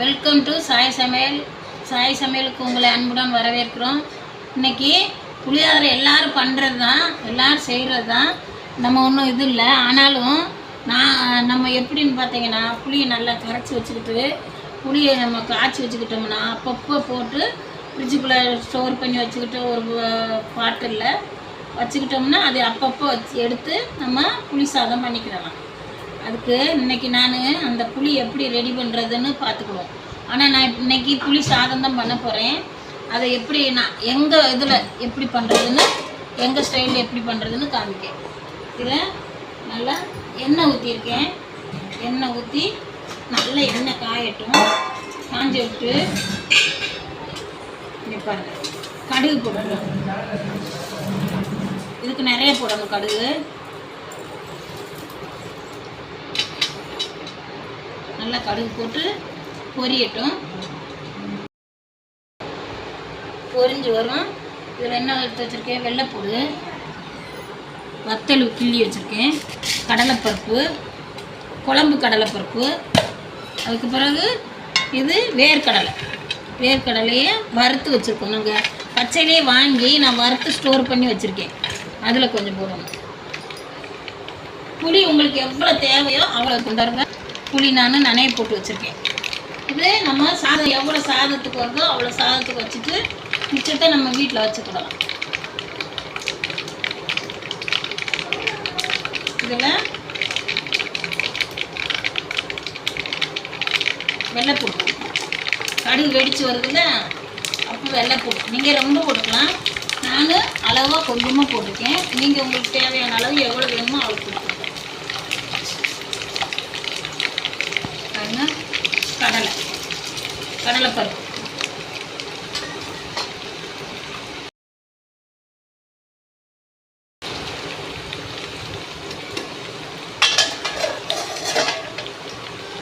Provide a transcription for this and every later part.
Welcome to Sai சமையல் சாய் சமையலுக்கு உங்களை அன்புடன் வரவேற்கிறோம். இன்றைக்கி புளியோதரை எல்லோரும் பண்ணுறது தான் எல்லோரும் செய்கிறது தான் நம்ம ஒன்றும் இது இல்லை. ஆனாலும் நான் நம்ம எப்படின்னு பார்த்தீங்கன்னா புளியை நல்லா கரைச்சி வச்சுக்கிட்டு புளியை நம்ம காய்ச்சி வச்சுக்கிட்டோம்னா அப்பப்போ போட்டு ஃப்ரிட்ஜுக்குள்ளே ஸ்டோர் பண்ணி வச்சுக்கிட்டு ஒரு பாட்டிலில் வச்சுக்கிட்டோம்னா அது அப்பப்போ வச்சு எடுத்து நம்ம புளி சாதம் பண்ணிக்கிடலாம். அதுக்கு இன்னைக்கு நான் அந்த புளி எப்படி ரெடி பண்ணுறதுன்னு பார்த்துக்குவோம். ஆனால் நான் இன்றைக்கி இன்னைக்கு புளி சாதம் தான் பண்ண போகிறேன் அதை எப்படி நான் எங்கள் இதில் எப்படி பண்ணுறதுன்னு எங்கள் ஸ்டைலில் எப்படி பண்ணுறதுன்னு காமிக்கேன். இதில் நல்லா எண்ணெய் ஊற்றியிருக்கேன் எண்ணெய் ஊற்றி நல்ல எண்ணெய் காயட்டும். காஞ்சி விட்டு இங்கே கடுகு போடணும். இதுக்கு நிறைய போடணும் கடுகு. நல்லா கடுகு போட்டு பொரியட்டும். பொரிஞ்சு வரும். இதில் என்ன எடுத்து வச்சுருக்கேன்? வெள்ளைப்பூடு வத்தல் கிள்ளி வச்சுருக்கேன். கடலைப்பருப்பு குழம்பு கடலைப்பருப்பு. அதுக்கு பிறகு இது வேர்க்கடலை. வேர்க்கடலையை வறுத்து வச்சுருக்கோம். நாங்கள் பச்சையிலே வாங்கி நான் வறுத்து ஸ்டோர் பண்ணி வச்சுருக்கேன். அதில் கொஞ்சம் போடணும். புளி உங்களுக்கு எவ்வளோ தேவையோ அவ்வளோ கொண்டாருங்க புளி நான் நனைய போட்டு வச்சுருக்கேன். இது நம்ம சாதம் எவ்வளோ சாதத்துக்கு வருதோ அவ்வளோ சாதத்துக்கு வச்சுட்டு மிச்சத்தை நம்ம வீட்டில் வச்சுக்கிடலாம் இதில் வெள்ளைப்பூடு கடுகு வெடித்து வருதுல்ல அப்போ வெள்ளைப்பூடு நீங்கள் ரொம்ப போட்டுக்கலாம். நான் அளவாக கொஞ்சமாக போட்டிருக்கேன். நீங்கள் உங்களுக்கு தேவையான அளவு எவ்வளோ வேணுமோ அவ்வளோ போட்டுக்கோங்க பாருங்க. கடலை. கடலைப்பருப்பு.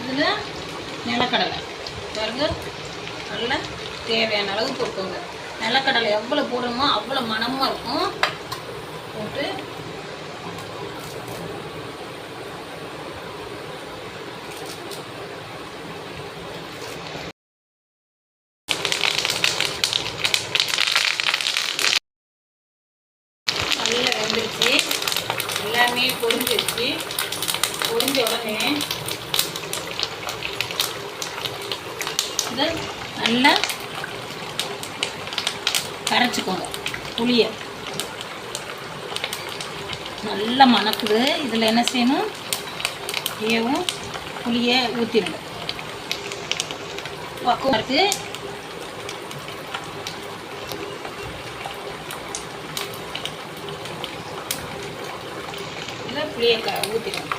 இதில் நிலக்கடலை. பாருங்க. நல்லா தேவையான அளவு போட்டுக்கோங்க நிலக்கடலை எவ்வளோ போடணுமோ அவ்வளோ மணமாக இருக்கும் போட்டு நல்லா வெந்துருச்சு எல்லாமே பொரிஞ்சிருச்சு பொரிஞ்ச உடனே இதை நல்லா கரைச்சிக்கோங்க. புளியை. நல்லா மணக்குது. இதில் என்ன செய்யணும்? ஏவும் புளியை ஊற்றிடுங்க பக்கம் இருக்குது இதில் புளியை க ஊற்றிடுங்க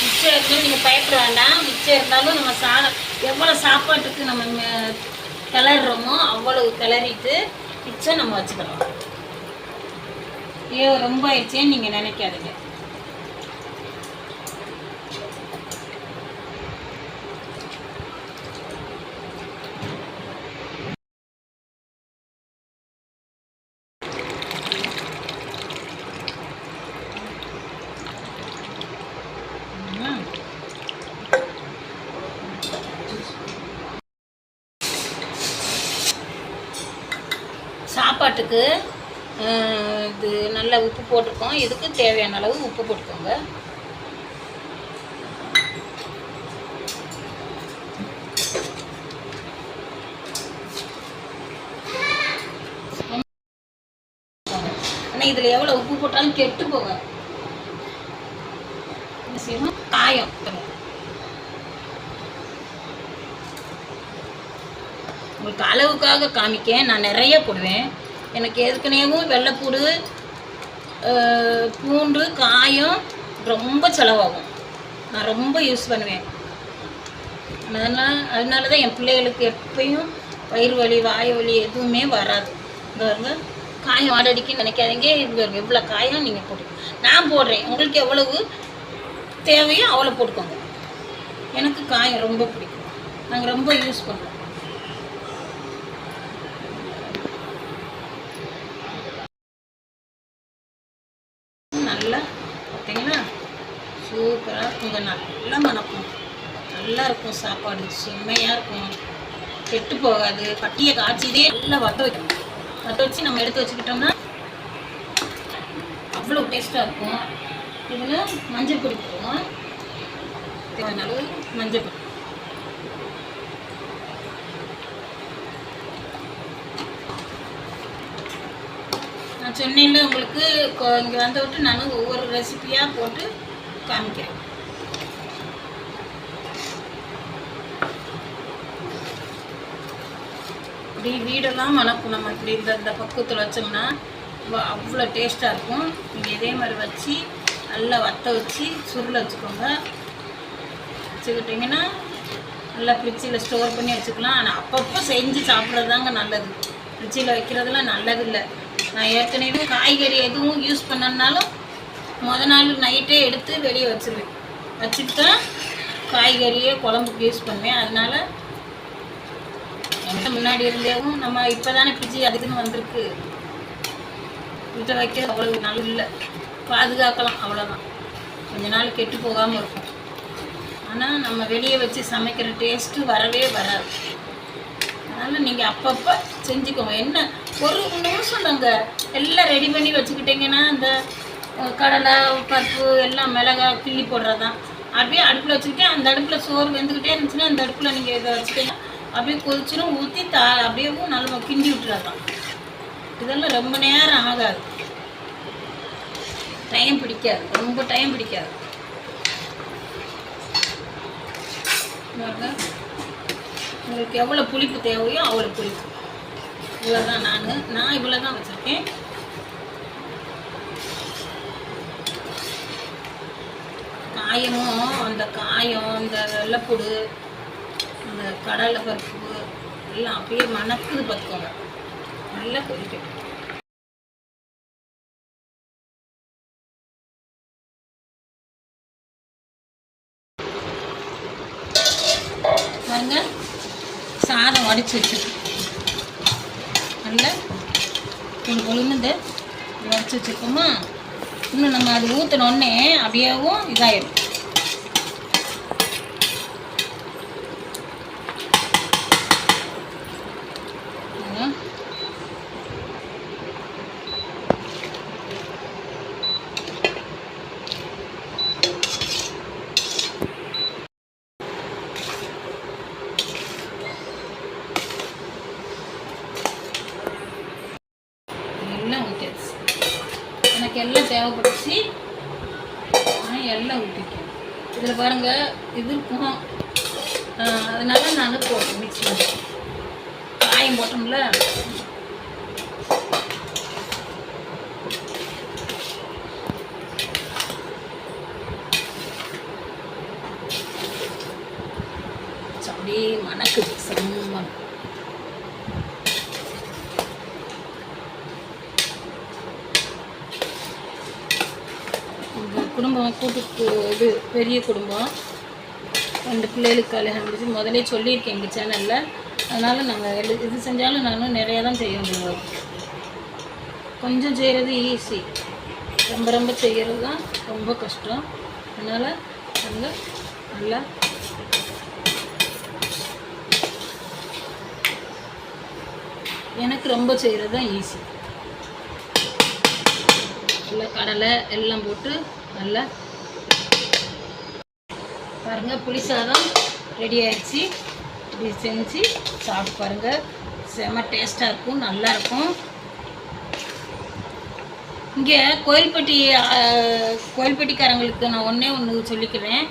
மிச்சம் இருக்குன்னு நீங்கள் பயப்பட வேண்டாம். மிச்சம் இருந்தாலும் நம்ம சா எவ்வளோ சாப்பாட்டுக்கு நம்ம ம- கிளறுறோமோ அவ்வளவு கிளறிட்டு மிச்சம் நம்ம வச்சுக்கலாம் ஐயோ ரொம்ப ஆயிடுச்சேன்னு நீங்கள் நினைக்காதீங்க. சாப்பாட்டுக்கு இது நல்ல உப்பு போட்டிருக்கோம். இதுக்கு தேவையான அளவு உப்பு போட்டுக்கோங்க. ஆனால் இதில் எவ்வளோ உப்பு போட்டாலும் கெட்டு போக காயம். உங்களுக்கு அளவுக்காக காமிக்க நான் நிறைய போடுவேன். எனக்கு ஏற்கனவே வெள்ளைப்பூடு பூண்டு காயம் ரொம்ப செலவாகும். நான் ரொம்ப யூஸ் பண்ணுவேன். அதனால் அதனால தான் என் பிள்ளைகளுக்கு எப்பயும் வயிறு வலி வாய் வலி எதுவுமே வராது. இந்த வருங்க காயம் ஆடடிக்கு நினைக்காதீங்க. இது பாருங்க இவ்வளோ காயம் நீங்கள் போட்டு நான் போடுறேன். உங்களுக்கு எவ்வளவு தேவையோ அவ்வளோ போட்டுக்கோங்க. எனக்கு காயம் ரொம்ப பிடிக்கும். நாங்கள் ரொம்ப யூஸ் பண்ணுறோம் நல்லா பார்த்தீங்களா நல்லா இருக்கும் சாப்பாடு செம்மையாக இருக்கும். கெட்டு போகாது. பட்டியை காய்ச்சிதே நல்லா வத்த வைக்கணும். வத்த வச்சு நம்ம எடுத்து வச்சுக்கிட்டோம்னா அவ்வளோ டேஸ்ட்டாக இருக்கும். இதில் மஞ்சள் பொடி போடுவோம். தேவையான அளவு மஞ்சள் பொடி. நான் சொன்னேன்ல உங்களுக்கு இங்கே வந்த விட்டு நான் ஒவ்வொரு ரெசிபியாக போட்டு காமிக்கிறேன். இப்படி வீடெல்லாம் மணக்கும் நம்ம இப்படி இந்த இந்த பக்குவத்தில் வச்சோம்னா அவ்வளோ டேஸ்ட்டாக இருக்கும். நீங்கள் இதே மாதிரி வச்சு நல்லா வத்த வச்சு சுருளை வச்சுக்கோங்க. வச்சுக்கிட்டிங்கன்னா நல்லா ஃப்ரிட்ஜில் ஸ்டோர் பண்ணி வச்சுக்கலாம். ஆனால் அப்பப்போ செஞ்சு சாப்பிட்றது தாங்க நல்லது. ஃப்ரிட்ஜில் வைக்கிறதுலாம் நல்லது இல்லை நான் ஏற்கனவே காய்கறி எதுவும் யூஸ் பண்ணனாலும் முத நாள் நைட்டே எடுத்து வெளியே வச்சுருவேன். வச்சுட்டு தான் காய்கறியே குழம்புக்கு யூஸ் பண்ணுவேன். அதனால் முன்னாடி இருந்தேவும் நம்ம இப்போ தானே ஃப்ரிட்ஜு அதுக்குன்னு வந்திருக்கு. வீட்டை வைக்க அவ்வளவு நல்லது இல்லை. பாதுகாக்கலாம் அவ்வளோதான் கொஞ்ச நாள் கெட்டு போகாமல் இருக்கும் ஆனால் நம்ம வெளியே வச்சு சமைக்கிற டேஸ்ட்டு வரவே வராது. அதனால் நீங்கள் அப்பப்போ செஞ்சுக்கோங்க. என்ன ஒரு நிமிஷம் தாங்க. எல்லாம் ரெடி பண்ணி வச்சுக்கிட்டிங்கன்னா இந்த கடலை பருப்பு எல்லாம் மிளகாய் கிள்ளி போடுறது தான் அப்படியே அடுப்பில் வச்சுக்கிட்டே அந்த அடுப்பில் சோறு வெந்துக்கிட்டே இருந்துச்சுன்னா அந்த அடுப்பில் நீங்கள் இதை வச்சுக்கிட்டீங்கன்னா அப்படியே கொதிச்சிடும் ஊற்றி தா அப்படியே நல்லா கிண்டி விட்டுறதான். இதெல்லாம் ரொம்ப நேரம் ஆகாது. டைம் பிடிக்காது. ரொம்ப டைம் பிடிக்காது. உங்களுக்கு எவ்வளோ புளிப்பு தேவையோ அவ்வளோ புளிப்பு. இவ்வளோ தான் நான். நான் இவ்வளோ தான் வச்சுருக்கேன். காயமும் அந்த காயம் அந்த வெள்ளைப்புடு அந்த கடலை பருப்பு எல்லாம் அப்படியே மணக்குது பார்த்துக்கோங்க. நல்லா கொதிக்கும் பாருங்க சாதம் வடிச்சு வச்சிருக்கோம் நல்ல கொஞ்சம் கொழுந்து இந்த வடிச்சு வச்சுருக்கோமா? இன்னும் நம்ம அது ஊற்றின உடனே அப்படியேவும் இதாயிடும் பாருங்க. எல்லாம் ஊற்றியாச்சு எனக்கு எல்லாம் தேவைப்பட்டுச்சு நான் எல்லாம் ஊற்றிக்கணும் இதில் பாருங்கள் இது இருக்கும் அதனால் அதனால நான் போட்டேன் மிக்ஸ் பண்ணி. காயம் போட்டோம்ல அப்படியே மணக்குது செம்ம உங்க குடும்பம் கூட்டு இது பெரிய குடும்பம். ரெண்டு பிள்ளைகளுக்கு கல்யாணம் முடிச்சு முதலே சொல்லியிருக்கேன் எங்கள் சேனலில் அதனால் நாங்கள் எது இது செஞ்சாலும் நானும் நிறையா தான் செய்ய முடியும் கொஞ்சம் செய்கிறது ஈஸி ரொம்ப ரொம்ப செய்கிறது தான் ரொம்ப கஷ்டம். அதனால் நாங்கள் நல்லா எனக்கு ரொம்ப செய்கிறது தான் ஈஸி நல்லா கடலை எல்லாம் போட்டு நல்லா பாருங்கள் புளி சாதம் ரெடி ஆயிடுச்சு. இப்படி செஞ்சு சாப்பிட்டு பாருங்கள் செம டேஸ்ட்டாக இருக்கும் நல்லா இருக்கும். இங்கே கோயில்பட்டி கோயில்பட்டிக்காரங்களுக்கு நான் ஒன்றே ஒன்று சொல்லிக்கிறேன்.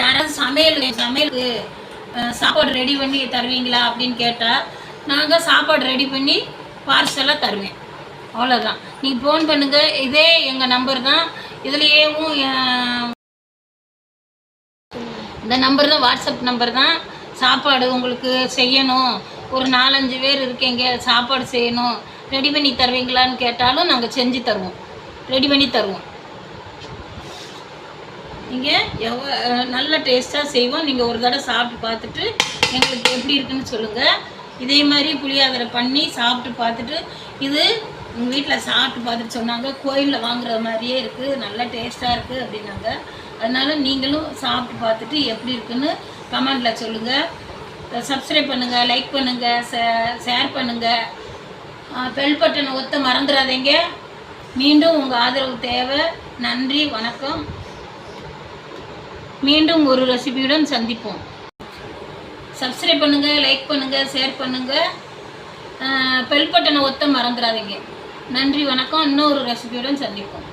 யாராவது சமையல் சமையலுக்கு சாப்பாடு ரெடி பண்ணி தருவீங்களா அப்படின்னு கேட்டால் நாங்கள் சாப்பாடு ரெடி பண்ணி பார்சலாக தருவேன். அவ்வளோதான் நீங்கள் ஃபோன் பண்ணுங்கள் இதே எங்கள் நம்பர் தான். இதுலேயேவும் இந்த நம்பர் தான் வாட்ஸ்அப் நம்பர் தான். சாப்பாடு உங்களுக்கு செய்யணும். ஒரு நாலஞ்சு பேர் இருக்கீங்க சாப்பாடு செய்யணும். ரெடி பண்ணி தருவீங்களான்னு கேட்டாலும் நாங்கள் செஞ்சு தருவோம். ரெடி பண்ணி தருவோம். நீங்கள் எவ்வளோ நல்ல டேஸ்ட்டாக செய்வோம். நீங்கள் ஒரு தடவை சாப்பிட்டு பார்த்துட்டு எங்களுக்கு எப்படி இருக்குன்னு சொல்லுங்கள் இதே மாதிரி புளியாதரை பண்ணி சாப்பிட்டு பார்த்துட்டு இது உங்கள் வீட்டில் சாப்பிட்டு பார்த்துட்டு சொன்னாங்க. கோயிலில் வாங்குற மாதிரியே இருக்குது நல்ல டேஸ்ட்டாக இருக்குது அப்படின்னாங்க. அதனால் நீங்களும் சாப்பிட்டு பார்த்துட்டு எப்படி இருக்குன்னு கமெண்டில் சொல்லுங்கள் சப்ஸ்கிரைப் பண்ணுங்கள் லைக் பண்ணுங்கள் ஷேர் பண்ணுங்கள் பெல் பட்டனை ஒத்த மறந்துடாதீங்க மீண்டும் உங்கள் ஆதரவு தேவை. நன்றி வணக்கம். மீண்டும் ஒரு ரெசிபியுடன் சந்திப்போம். சப்ஸ்கிரைப் பண்ணுங்கள் லைக் பண்ணுங்கள் ஷேர் பண்ணுங்கள் பெல் பட்டனை ஒத்த மறந்துடாதீங்க நன்றி வணக்கம். இன்னொரு ரெசிபியுடன் சந்திப்போம்.